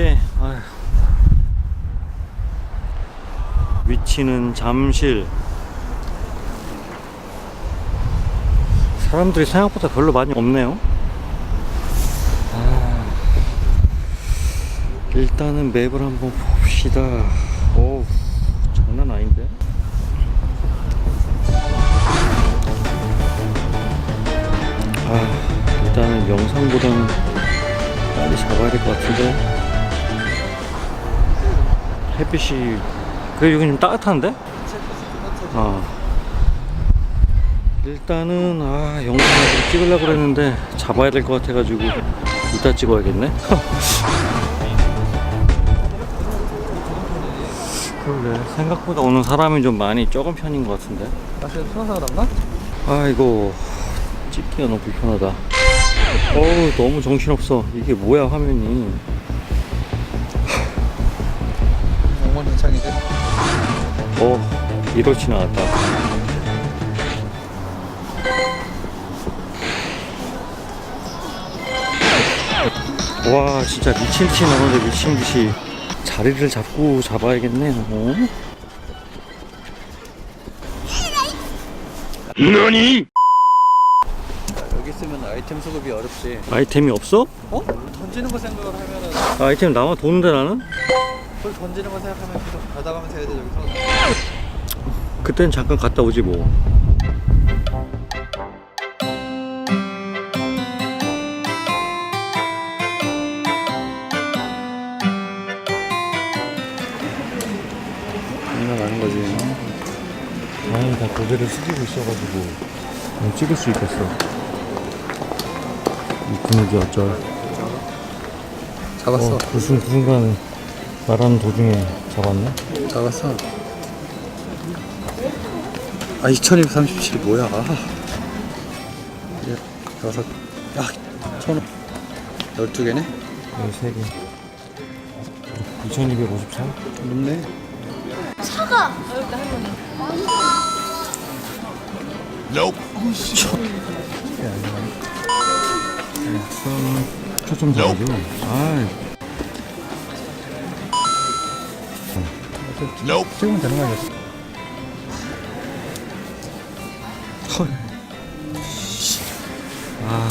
중인데 아휴. 위치는 잠실. 사람들이 생각보다 별로 많이 없네요. 아, 일단은 맵을 한번 봅시다. 오 장난 아닌데? 아 일단은 영상보다는 빨리 잡아야 될 것 같은데 햇빛이 그래 여기 좀 따뜻한데? 아 일단은 아 영상을 좀 찍으려고 그랬는데 잡아야 될 것 같아가지고 이따 찍어야겠네. 그래 생각보다 오는 사람이 좀 많이 적은 편인 것 같은데. 날씨가 추워서 그런가? 아 이거 찍기가 너무 불편하다. 어우 너무 정신없어. 이게 뭐야 화면이 창이지 어 이렇지 나왔다 와 진짜 미친 듯이 나오는데 미친 듯이 자리를 잡고 잡아야겠네 어? 너니? 아이템 수급이 어렵지 아이템이 없어? 어? 던지는 거 생각을 하면은 아이템 남아 도는데 나는? 그걸 던지는 거 생각하면 계속 받아가면서 해야 돼 저기서 그땐 잠깐 갔다 오지 뭐 생각나는 거지 아니 다 고개를 숙이고 있어가지고 안 찍을 수 있겠어 이 분위기 어쩔. 잡았어. 어, 무슨 그 순간 말하는 도중에 잡았네? 잡았어. 아 2237이 뭐야? 아. 이제 여섯 야 천원. 12개네? 여기 3개 2253? 높네 음, 초점 잡아줘 아 찍으면 되는 거 아니었어? 헐. 아.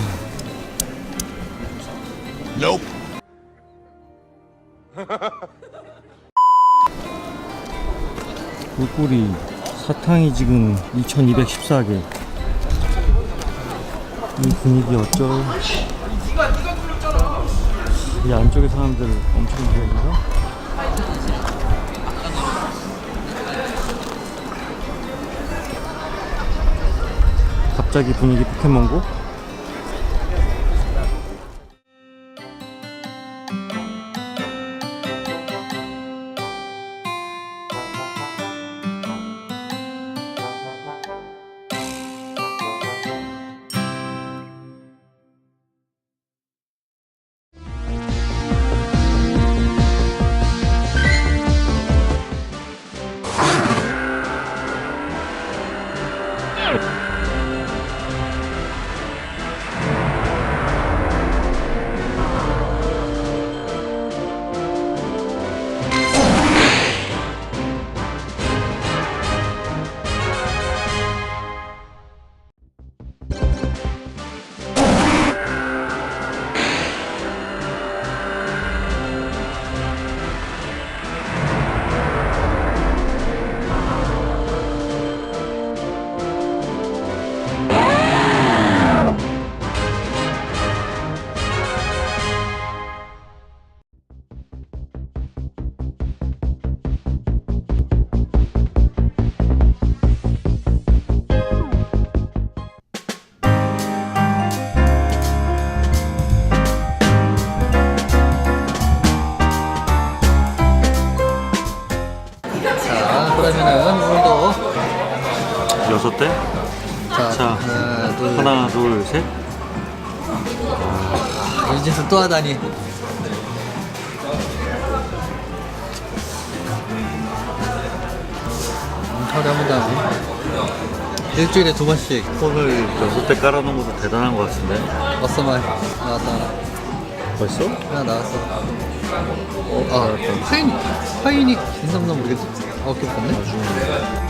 꿀꿀이 사탕이 지금 2214개 이 분위기 어쩔 이 안쪽에 사람들 엄청 좋아해서 갑자기 분위기 포켓몬고 하나 둘 하나 둘 셋 이 짓을 또 하다니. 하려보다. 일주일에 두 번씩 폰을 여섯 대 깔아놓은 것도 대단한 것 같은데. 왔어 말. 나왔다 벌써? 하나 나왔어. 아 파인 파인이 괜찮나 모르겠지. 아 오케이 봤네.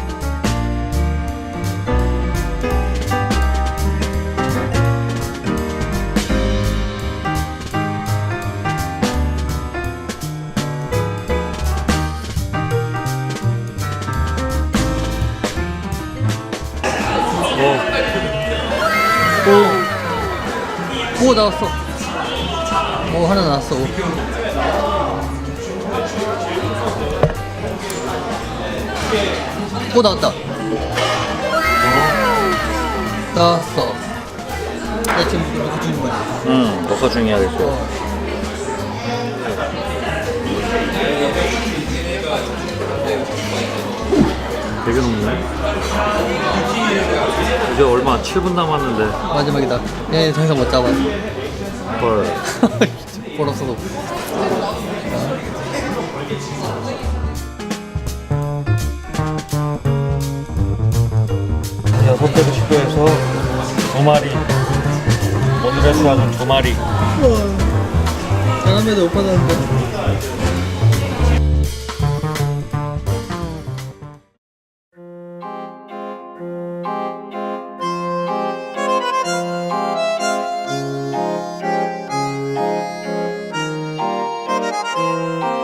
오. 오 나왔어. 오 하나 나왔어. 오. 오 나왔다. 나왔어. 나 지금 누구 주는 거야? 응, 녹화 중이야겠어. 어. 되게 높네. 이제 얼마 7분 남았는데 마지막이다. 예, 더 이상 못 잡아. 헐. 벌었어도. 여섯 개를 시도해서 두 마리. 오늘의 수확은 두 마리. 다음에도 못 받았는데. Música